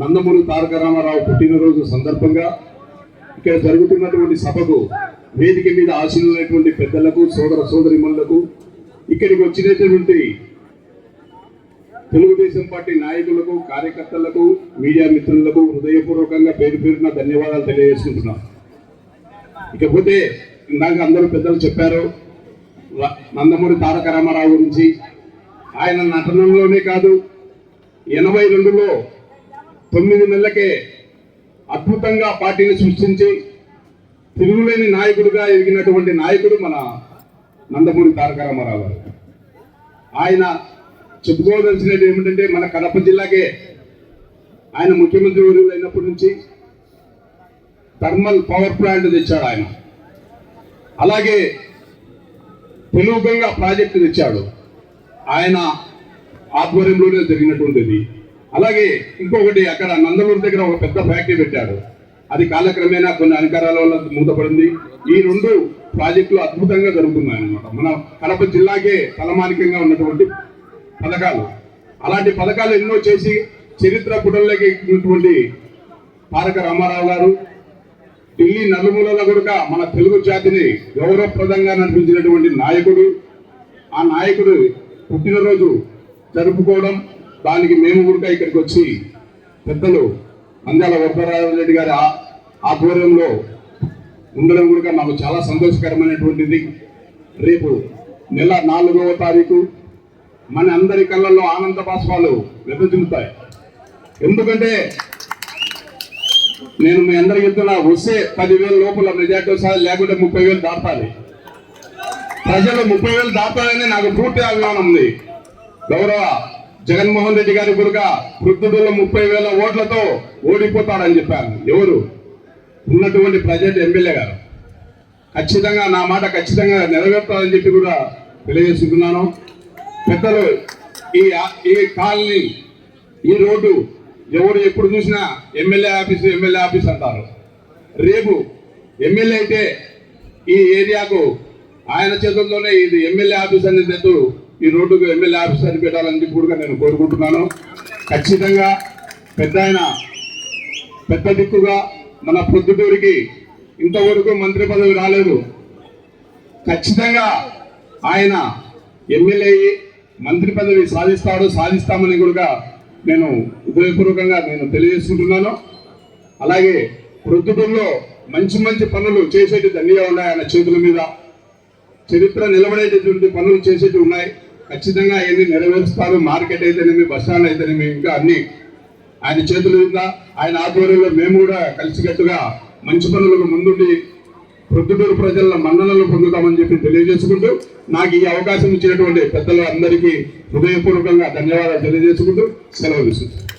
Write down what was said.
నందమూరి తారక రామారావు పుట్టినరోజు సందర్భంగా ఇక్కడ జరుగుతున్నటువంటి సభకు వేదిక మీద ఆశీనులైనటువంటి పెద్దలకు సోదర సోదరిమణులకు ఇక్కడికి వచ్చినటువంటి తెలుగుదేశం పార్టీ నాయకులకు కార్యకర్తలకు మీడియా మిత్రులకు హృదయపూర్వకంగా పేరు పేరున ధన్యవాదాలు తెలియజేసుకుంటున్నాం. ఇకపోతే ఇందాక అందరూ పెద్దలు చెప్పారు నందమూరి తారక రామారావు గురించి. ఆయన నటనంలోనే కాదు ఎనభై రెండులో తొమ్మిది నెలలకే అద్భుతంగా పార్టీని సృష్టించి తిరుగులేని నాయకుడిగా ఎదిగినటువంటి నాయకుడు మన నందమూరి తారక రామారావు గారు. ఆయన చెప్పుకోదలసినది ఏమిటంటే మన కడప జిల్లాకే ఆయన ముఖ్యమంత్రి వర్యులు అయినప్పటి నుంచి థర్మల్ పవర్ ప్లాంట్ తెచ్చాడు ఆయన. అలాగే తెలుగుగంగా ప్రాజెక్టు తెచ్చాడు. ఆయన ఆధ్వర్యంలోనే జరిగినటువంటిది. అలాగే ఇంకొకటి అక్కడ నందలూరు దగ్గర ఒక పెద్ద ఫ్యాక్టరీ పెట్టాడు అది కాలక్రమేణా కొన్ని అధికారాల వల్ల మూతపడింది. ఈ రెండు ప్రాజెక్టులు అద్భుతంగా జరుగుతున్నాయి అన్నమాట. మన కడప జిల్లాకే తలమానికంగా ఉన్నటువంటి పథకాలు. అలాంటి పథకాలు ఎన్నో చేసి చరిత్ర పుటల్లోకి ఎక్కినటువంటి తారక రామారావు గారు ఢిల్లీ నలుమూలలో కూడా మన తెలుగు జాతిని గౌరవప్రదంగా నడిపించినటువంటి నాయకుడు. ఆ నాయకుడు పుట్టినరోజు జరుపుకోవడం దానికి మేము కూడా ఇక్కడికి వచ్చి పెద్దలు అందాల వరదరాజు రెడ్డి గారి ఆ- ఆధ్వర్యంలో ఉండడం కూడా మాకు చాలా సంతోషకరమైనటువంటిది. రేపు నెల నాలుగవ తారీఖు మన అందరి కళ్ళల్లో ఆనంద బాష్పాలు వెదజల్లుతాయి ఎందుకంటే నేను మీ అందరికి చెప్తున్నా వస్తే పదివేల లోపల మెజార్టీ వస్తుంది లేకుంటే ముప్పై వేలు దాటాలి. ప్రజలు ముప్పై వేలు దాటాలని నాకు పూర్తి అభిమానం ఉంది. గౌరవ జగన్మోహన్ రెడ్డి గారి గురుక వృద్ధుడులో ముప్పై వేల ఓట్లతో ఓడిపోతాడని చెప్పారు. ఎవరు? ఉన్నటువంటి ప్రజెంట్ ఎమ్మెల్యే గారు. ఖచ్చితంగా నా మాట ఖచ్చితంగా నెరవేర్తాలని చెప్పి కూడా తెలియజేసుకున్నాను. పెద్దలు ఈ ఈ కాలనీ ఈ రోడ్డు ఎవరు ఎప్పుడు చూసినా ఎమ్మెల్యే ఆఫీస్ ఎమ్మెల్యే ఆఫీస్ అంటారు. రేపు ఎమ్మెల్యే అయితే ఈ ఏరియాకు ఆయన చేతుల్లోనే ఇది ఎమ్మెల్యే ఆఫీస్ అనేది ఈ రోడ్డుకు ఎమ్మెల్యే ఆఫీస్ పెట్టాలని చెప్పి కూడా నేను కోరుకుంటున్నాను. ఖచ్చితంగా పెద్ద ఆయన పెద్ద దిక్కుగా మన పొద్దుటూరికి ఇంతవరకు మంత్రి పదవి రాలేదు. ఖచ్చితంగా ఆయన ఎమ్మెల్యే అయ్యి మంత్రి పదవి సాధిస్తాడు సాధిస్తామని కూడా నేను హృదయపూర్వకంగా నేను తెలియజేసుకుంటున్నాను. అలాగే ప్రొద్దుటూరులో మంచి మంచి పనులు చేసేటి దండిగా ఉన్నాయి ఆయన చేతుల మీద. చరిత్ర నిలబడేటటువంటి పనులు చేసేటి ఉన్నాయి. ఖచ్చితంగా అవన్నీ నెరవేరుస్తారు మార్కెట్ అయితేనేమి బస్ స్టాండ్ అయితేనేమి ఇంకా అన్ని ఆయన చేతుల మీద ఆయన ఆధ్వర్యంలో మేము కూడా కలిసికట్టుగా మంచి పనులకు ముందుండి ప్రొద్దుటూరు ప్రజల మన్ననలు పొందుతామని చెప్పి తెలియజేసుకుంటూ నాకు ఈ అవకాశం ఇచ్చినటువంటి పెద్దలు అందరికీ హృదయపూర్వకంగా ధన్యవాదాలు తెలియజేసుకుంటూ సెలవు తీసుకుంటాను